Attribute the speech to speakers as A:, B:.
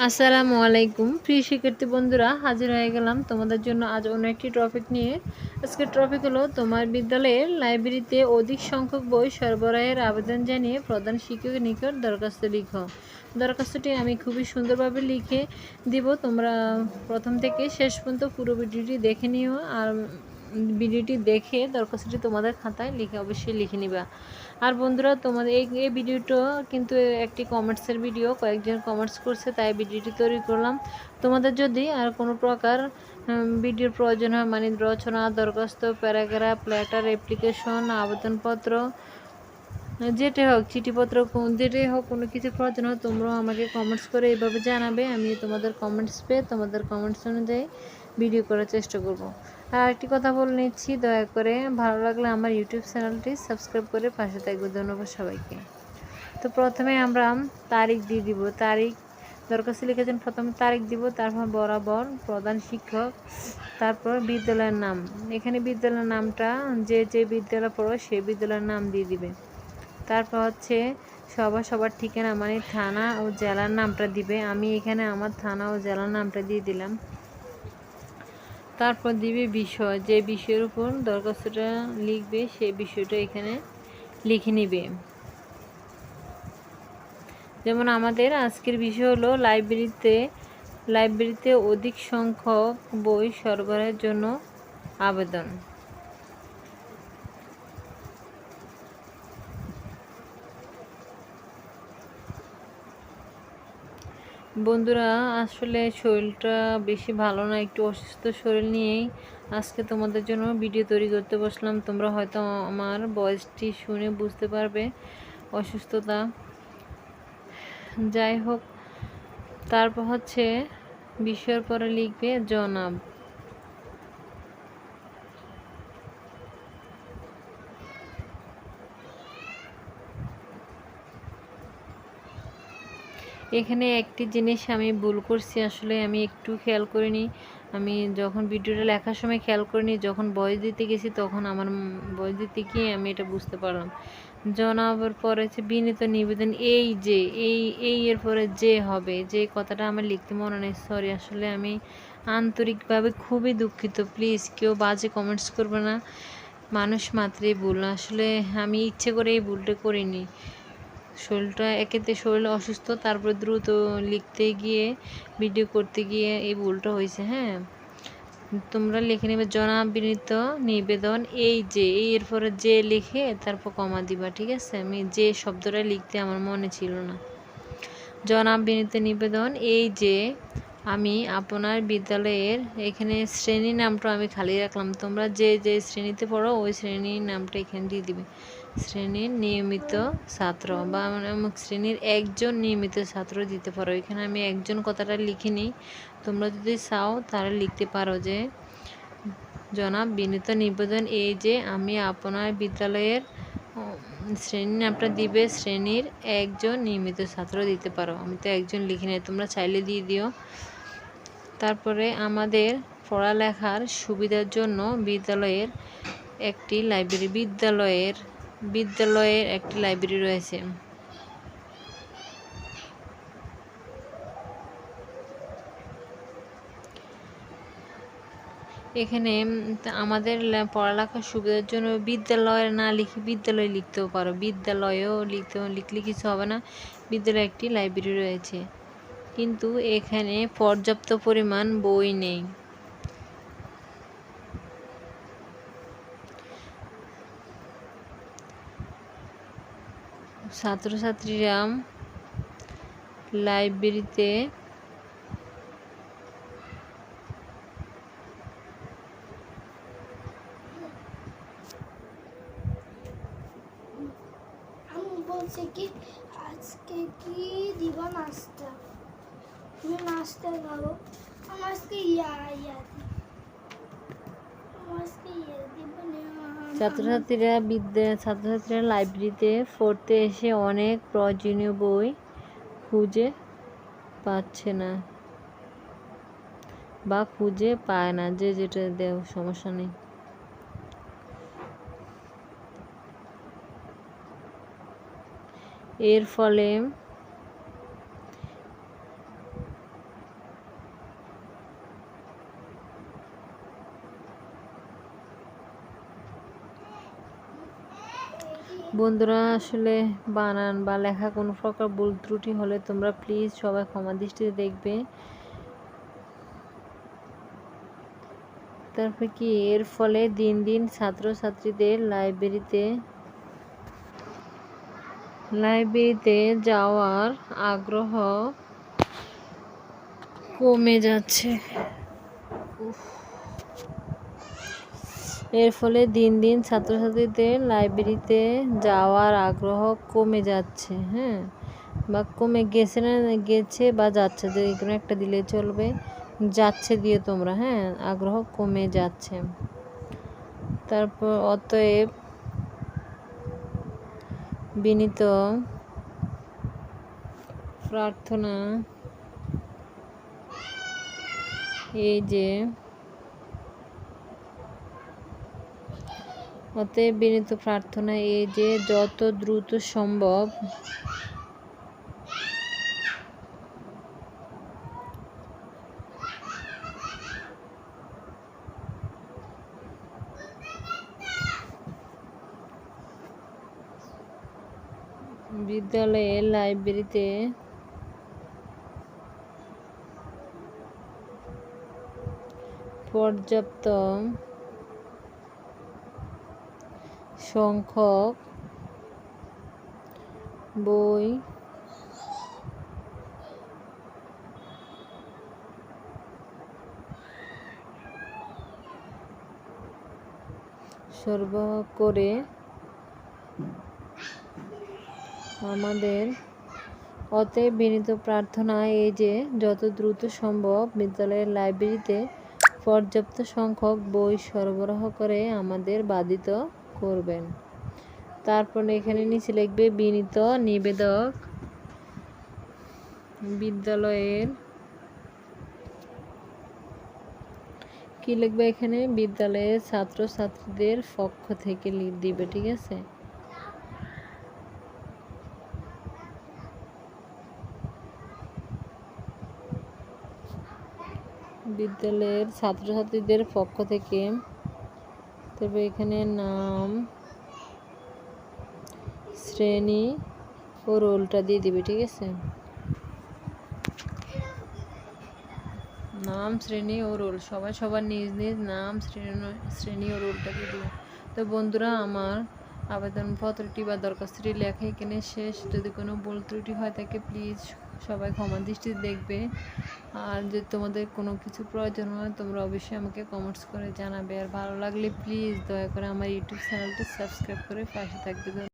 A: আসসালামু আলাইকুম। প্রিয় শিক্ষার্থী বন্ধুরা, হাজির হয়ে গেলাম তোমাদের জন্য আজ অন্য একটি টপিক নিয়ে। আজকের টপিক হলো, তোমার বিদ্যালয়ের লাইব্রেরিতে অধিক সংখ্যক বই সরবরাহের আবেদন জানিয়ে প্রধান শিক্ষকের নিকট দরখাস্ত লিখো। দরখাস্তটি আমি খুবই সুন্দরভাবে লিখে দিব। তোমরা প্রথম থেকে শেষ পর্যন্ত পুরো ভিডিওটি দেখে নিও, আর ভিডিওটি দেখে দরখাস্তটি তোমাদের খাতায় লিখে অবশ্যই লিখে নিবা। আর বন্ধুরা, তোমাদের এই এই ভিডিওটা কিন্তু একটি কমেন্টসের ভিডিও। কয়েকজন কমেন্টস করছে, তাই ভিডিওটি তৈরি করলাম। তোমাদের যদি আর কোনো প্রকার ভিডিওর প্রয়োজন হয় মানে রচনা, দরখাস্ত, প্যারাগ্রাফ, লেটার, অ্যাপ্লিকেশন, আবেদনপত্র যেটাই হোক, চিঠিপত্র যেটাই হোক, কোনো কিছু প্রয়োজন হয় তোমরাও আমাকে কমেন্টস করে এইভাবে জানাবে। আমি তোমাদের কমেন্টস পেয়ে তোমাদের কমেন্টস অনুযায়ী ভিডিও করার চেষ্টা করব। আর একটি কথা বলে নিচ্ছি, দয়া করে ভালো লাগলে আমার ইউটিউব চ্যানেলটি সাবস্ক্রাইব করে পাশে থাকবে। ধন্যবাদ সবাইকে। তো প্রথমে আমরা তারিখ দিয়ে দিব। তারিখ, দরখাস্ত লিখেছেন, প্রথমে তারিখ দিব, তারপর বরাবর প্রধান শিক্ষক, তারপর বিদ্যালয়ের নাম। এখানে বিদ্যালয়ের নামটা, যে যে বিদ্যালয় পড়ো সেই বিদ্যালয়ের নাম দিয়ে দিবে। তারপর হচ্ছে সবার সবার ঠিকানা মানে থানা ও জেলার নামটা দিবে। আমি এখানে আমার থানা ও জেলার নামটা দিয়ে দিলাম। তারপর দিবে বিষয়। যে বিষয়ের উপর দরখাস্তটা লিখবে সেই বিষয়টা এখানে লিখে নিবে। যেমন আমাদের আজকের বিষয় হলো লাইব্রেরিতে লাইব্রেরিতে অধিক সংখ্যক বই সরবরাহের জন্য আবেদন। বন্ধুরা, আসলে শরীরটা বেশি ভালো না, একটু অসুস্থ শরীর নিয়েই আজকে তোমাদের জন্য ভিডিও তৈরি করতে বসলাম। তোমরা হয়তো আমার বয়সটি শুনে বুঝতে পারবে অসুস্থতা। যাই হোক, তারপর হচ্ছে বিষয়ের পরে লিখবে জনাব। এখানে একটি জিনিস আমি ভুল করছি, আসলে আমি একটু খেয়াল করিনি। আমি যখন ভিডিওটা লেখার সময় খেয়াল করিনি, যখন বয়স দিতে গেছি তখন আমার বয়স দিতে গিয়ে আমি এটা বুঝতে পারলাম। জনাবার পরে হচ্ছে বিনীত নিবেদন, এই যে, এই এই এর পরে যে হবে, যে কথাটা আমার লিখতে মনে নেই সরি আসলে আমি আন্তরিকভাবে খুবই দুঃখিত প্লিজ কেউ বাজে কমেন্টস করবে না। মানুষ মাত্রই ভুল, আসলে আমি ইচ্ছে করে এই ভুলটা করিনি। শরীরটা একেতে শরীর অসুস্থ, তারপরে দ্রুত লিখতে গিয়ে ভিডিও করতে গিয়ে এই ভুলটা হয়েছে হ্যাঁ? তোমরা লিখে নেবে, জনাব বিনীত নিবেদন, এই যে, এই এরপরে যে লিখে তারপর কমা দিবা ঠিক আছে? আমি যে শব্দটা লিখতে আমার মনে ছিল না। জনাব বিনীত নিবেদন, এই যে, আমি আপনার বিদ্যালয়ের এখানে শ্রেণির নামটা আমি খালি রাখলাম, তোমরা যে যে শ্রেণীতে পড়ো, ওই শ্রেণির নামটা এখানে দিয়ে দিবে। শ্রেণির নিয়মিত ছাত্র বা অমুক শ্রেণির একজন নিয়মিত ছাত্র দিতে পারো। এখানে আমি একজন কথাটা লিখিনি। তোমরা যদি চাও তাহলে লিখতে পারো যে, জনাব বিনীত নিবেদন, এই যে আমি আপনার বিদ্যালয়ের শ্রেণির নামটা দিবে, শ্রেণির একজন নিয়মিত ছাত্র দিতে পারো। আমি তো একজন লিখি নাই, তোমরা চাইলে দিয়ে দিও। তারপরে আমাদের পড়ালেখার সুবিধার জন্য বিদ্যালয়ের একটি লাইব্রেরি, বিদ্যালয়ের বিদ্যালয়ের একটি লাইব্রেরি রয়েছে। এখানে আমাদের পড়ালেখার সুবিধার জন্য বিদ্যালয়ের না লিখে বিদ্যালয় লিখতেও পারো। বিদ্যালয়েও লিখতে, লিখলে কিছু হবে না। বিদ্যালয়ে একটি লাইব্রেরি রয়েছে। কিন্তু এখানে পর্যাপ্ত পরিমাণ বই নেই। ছাত্রছাত্রীরা লাইব্রেরিতে
B: বলছে কি, আজকে কি দিব নাস্তা? তুমি নাস্তা খাব আমার আজকে ইয়া ইয়া
A: ছাত্রছাত্রীরা বিদ্যা, ছাত্রছাত্রীরা লাইব্রেরিতে পড়তে এসে অনেক প্রয়োজনীয় বই খুঁজে পাচ্ছে না বা খুঁজে পায় না যে যেটা দেও, সমস্যা নেই। এর ফলে বন্ধুরা, আসলে বানান বা লেখা কোনো প্রকার ভুল ত্রুটি হলে তোমরা প্লিজ সবাই ক্ষমা দৃষ্টিতে দেখবে। তারপর কি? এর ফলে দিন দিন ছাত্রছাত্রীদের লাইব্রেরিতে লাইব্রেরিতে যাওয়ার আগ্রহ কমে যাচ্ছে। এর ফলে দিন দিন ছাত্রছাত্রীদের লাইব্রেরিতে যাওয়ার আগ্রহ কমে যাচ্ছে হ্যাঁ? বা কমে গেছে না, গেছে বা যাচ্ছে যে কোনো একটা দিলে চলবে, যাচ্ছে দিয়ে তোমরা হ্যাঁ? আগ্রহ কমে যাচ্ছে। তারপর অতএব বিনীত প্রার্থনা এই যে অতএব বিনীত প্রার্থনা এই যে যত দ্রুত সম্ভব। বিদ্যালয়ের লাইব্রেরিতে পর্যাপ্ত সংখ্যক বই সরবরাহ করে আমাদের অতএব বিনীত প্রার্থনা এই যে যত দ্রুত সম্ভব বিদ্যালয়ের লাইব্রেরিতে পর্যাপ্ত সংখ্যক বই সরবরাহ করে আমাদের বাধিত করবেন। তারপর এখানে নিচে লিখবে বিনীত নিবেদক বিদ্যালয়ের। কি লিখবে এখানে? বিদ্যালয়ের ছাত্রছাত্রীদের পক্ষ থেকে লিখ দিবে, ঠিক আছে? বিদ্যালয়ের ছাত্রছাত্রীদের পক্ষ থেকে তবে এখানে নাম, শ্রেণি ও রোলটা দিয়ে দিবে, ঠিক আছে? নাম, শ্রেণি ও রোল, সবাই সবার নিজ নিজ নাম, শ্রেণি শ্রেণি ও রোলটা দিয়ে দিবে। তো বন্ধুরা, আমার আবেদনপত্রটি বা দরখাস্তটি লেখা এখানে শেষ। যদি কোনো ভুল ত্রুটি হয় তাকে প্লিজ সবাই ক্ষমা দৃষ্টিতে দেখবে। আর যদি তোমাদের কোনো কিছু প্রয়োজন হয়, তোমরা অবশ্যই আমাকে কমেন্টস করে জানাবে। আর ভালো লাগলে প্লিজ দয়া করে আমার ইউটিউব চ্যানেলটি সাবস্ক্রাইব করে পাশে থাকবে।